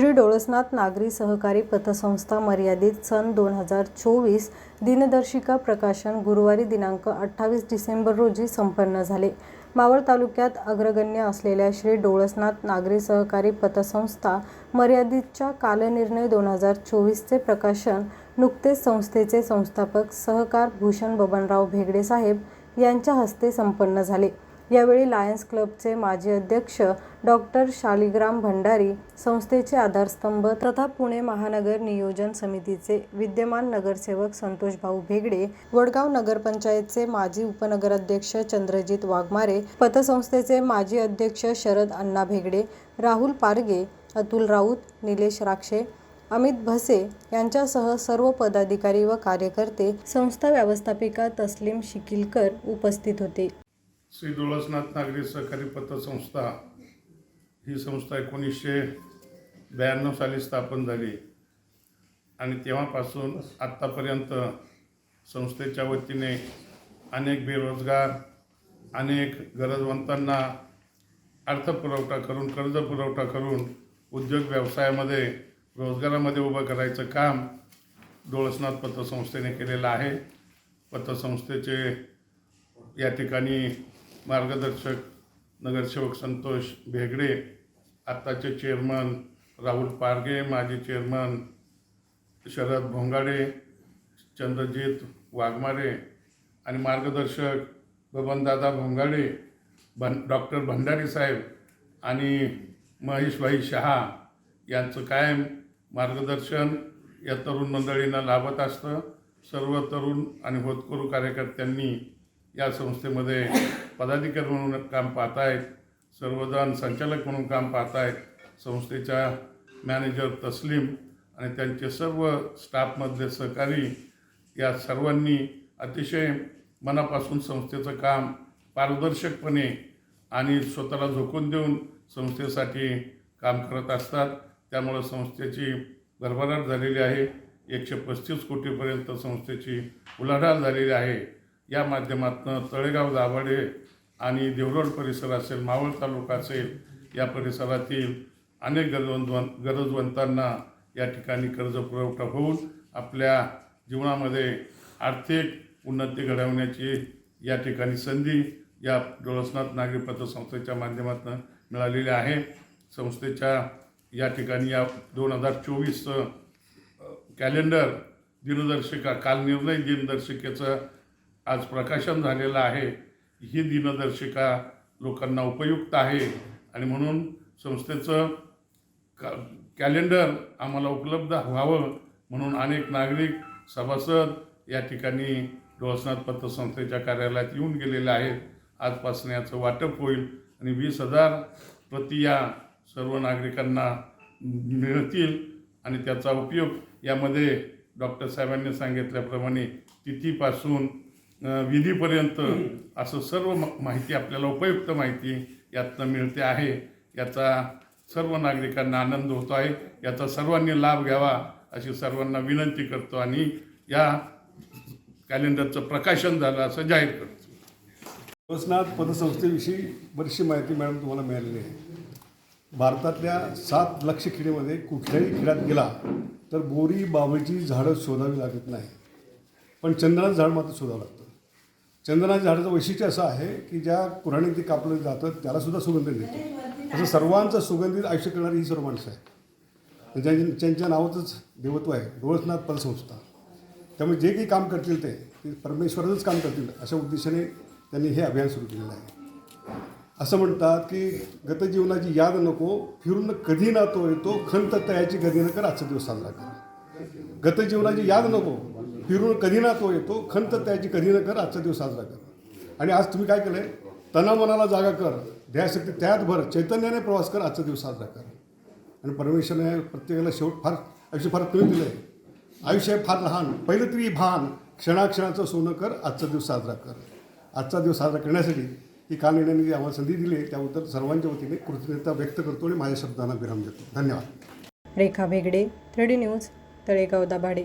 श्री डोळसनाथ नागरी सहकारी पतसंस्था मर्यादित सन दोन हजार चोवीस दिनदर्शिका प्रकाशन गुरुवारी दिनांक अठ्ठावीस डिसेंबर रोजी संपन्न झाले. मावळ तालुक्यात अग्रगण्य असलेल्या श्री डोळसनाथ नागरी सहकारी पतसंस्था मर्यादितच्या कालनिर्णय दोन हजार चोवीसचे प्रकाशन नुकतेच संस्थेचे संस्थापक सहकार भूषण बबनराव भेगडे साहेब यांच्या हस्ते संपन्न झाले. यावेळी लायन्स क्लबचे माजी अध्यक्ष डॉक्टर शालिग्राम भंडारी संस्थेचे आधारस्तंभ तथा पुणे महानगर नियोजन समितीचे विद्यमान नगरसेवक संतोष भाऊ भेगडे वडगाव नगरपंचायतचे माजी उपनगराध्यक्ष चंद्रजित वाघमारे पतसंस्थेचे माजी अध्यक्ष शरद अण्णा भेगडे राहुल पारगे अतुल राऊत निलेश राक्षे अमित भसे यांच्यासह सर्व पदाधिकारी व कार्यकर्ते संस्था व्यवस्थापिका तस्लीम शिकिलकर उपस्थित होते. श्री डोळसनाथ नागरी सहकारी पतसंस्था ही संस्था एकोणीसशे ब्याण्णव साली स्थापन झाली. आणि तेव्हापासून आत्तापर्यंत संस्थेच्या वतीने अनेक बेरोजगार अनेक गरजवंतांना अर्थपुरवठा करून कर्ज पुरवठा करून उद्योग व्यवसायामध्ये रोजगारामध्ये उभं करायचं काम डोळसनाथ पतसंस्थेने केलेलं आहे. पतसंस्थेचे या ठिकाणी मार्गदर्शक नगरसेवक संतोष भेगडे आत्ताचे चेअरमन राहुल पारगे माजी चेअरमन शरद भोंगाडे चंद्रजित वाघमारे आणि मार्गदर्शक बबनदादा भोंगाडे भं डॉक्टर भंडारी साहेब आणि महेशभाई शहा यांचं कायम मार्गदर्शन या तरुण मंडळींना लाभत असतं. सर्व तरुण आणि होतकरू कार्यकर्त्यांनी या संस्थेमध्ये पदाधिकारी म्हणून काम पाहत आहेत सर्वजण संचालक म्हणून काम पाहत आहेत संस्थेच्या मॅनेजर तस्लीम आणि त्यांचे सर्व स्टाफमधले सहकारी या सर्वांनी अतिशय मनापासून संस्थेचं काम पारदर्शकपणे आणि स्वतःला झोकून देऊन संस्थेसाठी काम करत असतात. त्यामुळं संस्थेची भरभराट झालेली आहे. एकशे पस्तीस कोटीपर्यंत संस्थेची उलाढाल झालेली आहे. या माध्यमातून तळेगाव दाभाडे आणि देवरोड परिसर असेल मावळ तालुका असेल या परिसरातील अनेक गरजवंत गरजवंतांना या ठिकाणी कर्ज पुरवठा होऊन आपल्या जीवनामध्ये आर्थिक उन्नती घडवण्याची या ठिकाणी संधी या डोळसनाथ नागरी पतसंस्थेच्या माध्यमातून मिळालेली आहे. संस्थेच्या या ठिकाणी या दोन हजार चोवीसचं कॅलेंडर दिनदर्शिका काल निर्णय दिनदर्शिकेचं आज प्रकाशन झालेलं आहे. ही दिनदर्शिका लोकांना उपयुक्त आहे आणि म्हणून संस्थेचं का कॅलेंडर आम्हाला उपलब्ध व्हावं म्हणून अनेक नागरिक सभासद या ठिकाणी डोळसनाथ पतसंस्थेच्या कार्यालयात येऊन गेलेले आहेत. आजपासून याचं वाटप होईल आणि वीस हजार प्रति या सर्व नागरिकांना मिळतील आणि त्याचा उपयोग यामध्ये डॉक्टर साहेबांनी सांगितल्याप्रमाणे तिथीपासून विधीपर्यंत असं सर्व माहिती आपल्याला उपयुक्त माहिती यातनं मिळते आहे. याचा सर्व नागरिकांना आनंद होतो आहे. याचा सर्वांनी लाभ घ्यावा अशी सर्वांना विनंती करतो आणि या कॅलेंडरचं प्रकाशन झालं असं जाहीर करतो. वसनाथ पदसंस्थेविषयी बरीचशी माहिती मॅडम तुम्हाला मिळालेली आहे. भारतातल्या सात लक्ष खेडीमध्ये कुठल्याही खेड्यात गेला तर बोरी बाबळीची झाडं शोधावी लागत नाही. पण चंदनाचं झाड मात्र शोधावं लागतं. चंदनाच्या झाडाचं वैशिष्ट्य असं आहे की ज्या कुऱ्हाडीत ते कापलं जातं त्यालासुद्धा सुगंधित देतो असं सर्वांचं सुगंधित आयुष्य करणारी ही सर्व माणसं आहेत. म्हणजे ज्यांच्या त्यांच्या नावातच देवत्व आहे डोळसनाथ पलसंस्था. त्यामुळे जे काही काम करतील ते ते परमेश्वराचंच काम करतील अशा उद्देशाने त्यांनी हे अभियान सुरू केलेलं आहे. असं म्हणतात की गतजीवनाची याद नको फिरून कधी ना तो येतो खंत तयाची गदी न कर आजचा दिवस साजरा कर. गतजीवनाची याद नको फिरून कधी ना तो येतो. खंत त्याची कधी न कर आजचा दिवस साजरा कर. आणि आज तुम्ही काय केलं आहे तना मनाला जागा कर. ध्येयाशक्ती त्यात भर. चैतन्याने प्रवास कर आजचा दिवस साजरा कर. आणि परमेश्वरने प्रत्येकाला शेवट फार आयुष्य फार कमी दिलं आहे आयुष्य फार लहान. पहिलं तरी भान. क्षणाक्षणाचं सोनं कर आजचा दिवस साजरा कर. आजचा दिवस साजरा करण्यासाठी ही काल येण्याने जी आम्हाला संधी दिली आहे त्याबद्दल सर्वांच्या वतीने कृतज्ञता व्यक्त करतो आणि माझ्या शब्दांना विराम देतो. धन्यवाद. Rekha Bhegade three news Talegaon Dabhade.